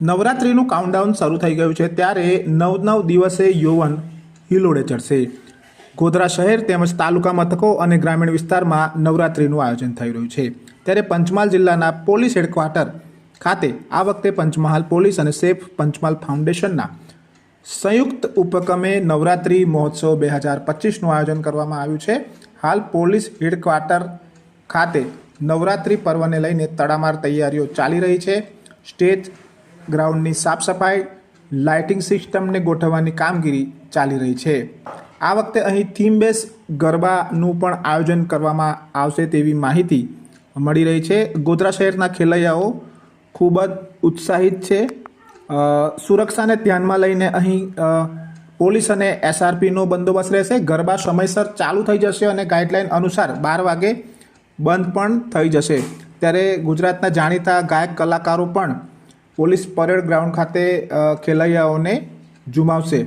નવરાત્રિનું countdown શરૂ થઈ ગયું છે ત્યારે નવ નવ દિવસે યૌવન હિલોડે ચડશે. ગોધરા શહેર તેમજ તાલુકા મથકો અને ગ્રામીણ વિસ્તારમાં નવરાત્રિનું આયોજન થઈ રહ્યું છે. ત્યારે પંચમહાલ જિલ્લાના પોલીસ હેડક્વાર્ટર ખાતે આ વખતે પંચમહાલ પોલીસ અને સેફ પંચમહાલ ફાઉન્ડેશનના સંયુક્ત ઉપક્રમે નવરાત્રિ મહોત્સવ બે હજાર પચીસનું આયોજન કરવામાં આવ્યું છે. હાલ પોલીસ હેડક્વાર્ટર ખાતે નવરાત્રિ પર્વને લઈને તડામાર તૈયારીઓ ચાલી રહી છે. સ્ટેજ ગ્રાઉન્ડની સાફ સફાઈ લાઇટિંગ સિસ્ટમને ગોઠવવાની કામગીરી ચાલી રહી છે. આ વખતે અહીં થીમ બેઝ ગરબાનું પણ આયોજન કરવામાં આવશે તેવી માહિતી મળી રહી છે. ગોધરા શહેરના ખેલૈયાઓ ખૂબ જ ઉત્સાહિત છે. સુરક્ષાને ધ્યાનમાં લઈને અહીં પોલીસ અને એસઆરપીનો બંદોબસ્ત રહેશે. ગરબા સમયસર ચાલુ થઈ જશે અને ગાઈડલાઇન અનુસાર બાર વાગે બંધ પણ થઈ જશે. ત્યારે ગુજરાતના જાણીતા ગાયક કલાકારો પણ પોલીસ પરેડ ગ્રાઉન્ડ ખાતે ખેલૈયાઓને ઝુમાવશે